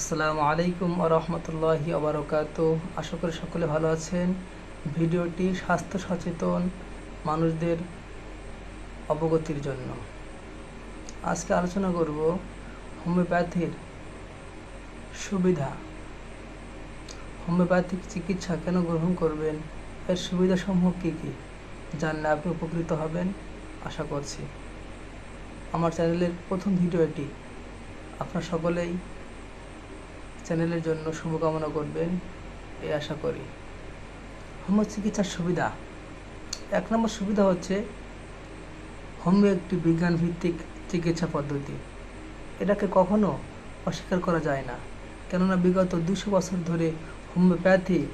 আসসালামু আলাইকুম রহমতুল্লাহি আবরকাত আশা করি সকলে ভালো আছেন। ভিডিওটি স্বাস্থ্য সচেতন মানুষদের অবগতির জন্য। আজকে আলোচনা করব হোমিওপ্যাথির সুবিধা। হোমিওপ্যাথিক চিকিৎসা কেন গ্রহণ করবেন? এর সুবিধাসমূহ কী কী? জানলে আপনি উপকৃত হবেন। আশা করছি। আমার চ্যানেলের প্রথম ভিডিও এটি আপনার সকলেই চ্যানেলের জন্য শুভকামনা করবেন এই আশা করি। হোম চিকিৎসার সুবিধা। এক নম্বর সুবিধা হচ্ছে হোমিও একটি বিজ্ঞান ভিত্তিক চিকিৎসা পদ্ধতি। এটাকে কখনো অস্বীকার করা যায় না। কেননা বিগত দুশো বছর ধরে হোমিওপ্যাথি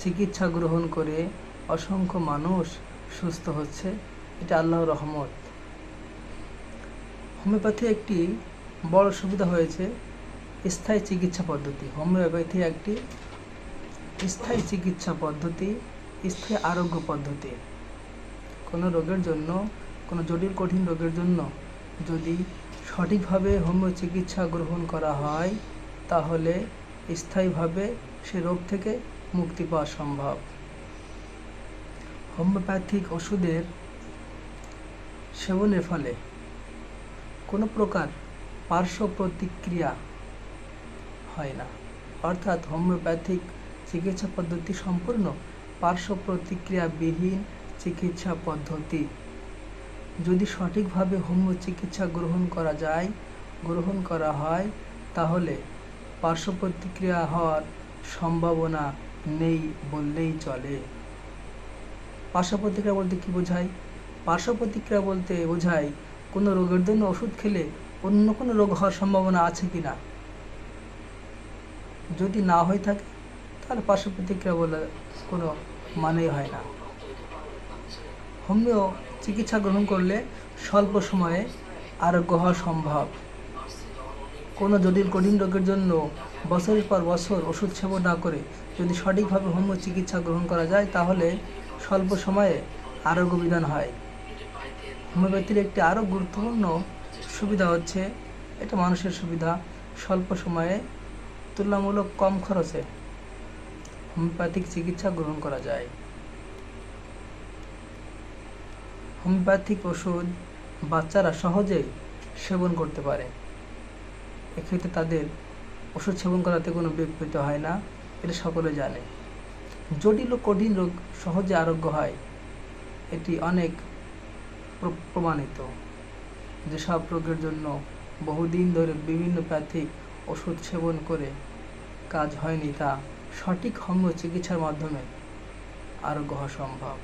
চিকিৎসা গ্রহণ করে অসংখ্য মানুষ সুস্থ হচ্ছে, এটা আল্লাহর রহমত। হোমিওপ্যাথি একটি বড় সুবিধা হয়েছে স্থায়ী চিকিৎসা পদ্ধতি। হোমিওপ্যাথি একটি স্থায়ী চিকিৎসা পদ্ধতি, স্থায়ী আরোগ্য পদ্ধতি। কোনো রোগের জন্য, কোনো জটিল কঠিন রোগের জন্য যদি সঠিকভাবে হোমিও চিকিৎসা গ্রহণ করা হয়, তাহলে স্থায়ীভাবে সে রোগ থেকে মুক্তি পাওয়া সম্ভব। হোমিওপ্যাথিক ওষুধের সেবনের ফলে কোনো প্রকার পার্শ্ব প্রতিক্রিয়া হয় না। অর্থাৎ হোমিওপ্যাথিক চিকিৎসা পদ্ধতি সম্পূর্ণ পার্শ্ব প্রতিক্রিয়াবিহীন চিকিৎসা পদ্ধতি। যদি সঠিকভাবে হোমিও চিকিৎসা গ্রহণ করা যায়, গ্রহণ করা হয়, তাহলে পার্শ্ব প্রতিক্রিয়া হওয়ার সম্ভাবনা নেই বললেই চলে। পার্শ্ব প্রতিক্রিয়া বলতে কী বোঝায়? পার্শ্ব প্রতিক্রিয়া বলতে বোঝায়, কোনো রোগের জন্য ওষুধ খেলে অন্য কোনো রোগ হওয়ার সম্ভাবনা আছে কি না যদি না হয়ে থাকে, তাহলে পার্শ্ব প্রতিক্রিয়া বলে কোনো মানেই হয় না। হোমিও চিকিৎসা গ্রহণ করলে স্বল্প সময়ে আরোগ্য হওয়া সম্ভব। কোনো জটিল কঠিন রোগের জন্য বছরের পর বছর ওষুধ সেবন না করে যদি সঠিকভাবে হোমিও চিকিৎসা গ্রহণ করা যায়, তাহলে স্বল্প সময়ে আরোগ্য বিধান হয়। হোমিওপ্যাথির একটি আরও গুরুত্বপূর্ণ সুবিধা হচ্ছে, এটা মানুষের সুবিধা, স্বল্প সময়ে তুলনামূলক কম খরচে হোমিওপ্যাথিক চিকিৎসা গ্রহণ করা যায়। হোমিওপ্যাথিক ওষুধ বাচ্চারা সহজেই সেবন করতে পারে। এক্ষেত্রে তাদের ওষুধ সেবন করাতে কোনো বেগ পেতে হয় না, এটা সকলে জানে। জটিল ও কঠিন রোগ সহজে আরোগ্য হয়, এটি অনেক প্র- প্রমাণিত যেসব রোগের জন্য বহুদিন ধরে বিভিন্ন প্যাথিক ওষুধ সেবন করে কাজ হয়নি তা সঠিক অঙ্গ চিকিৎসার মাধ্যমে আরোগ্য হওয়া সম্ভব।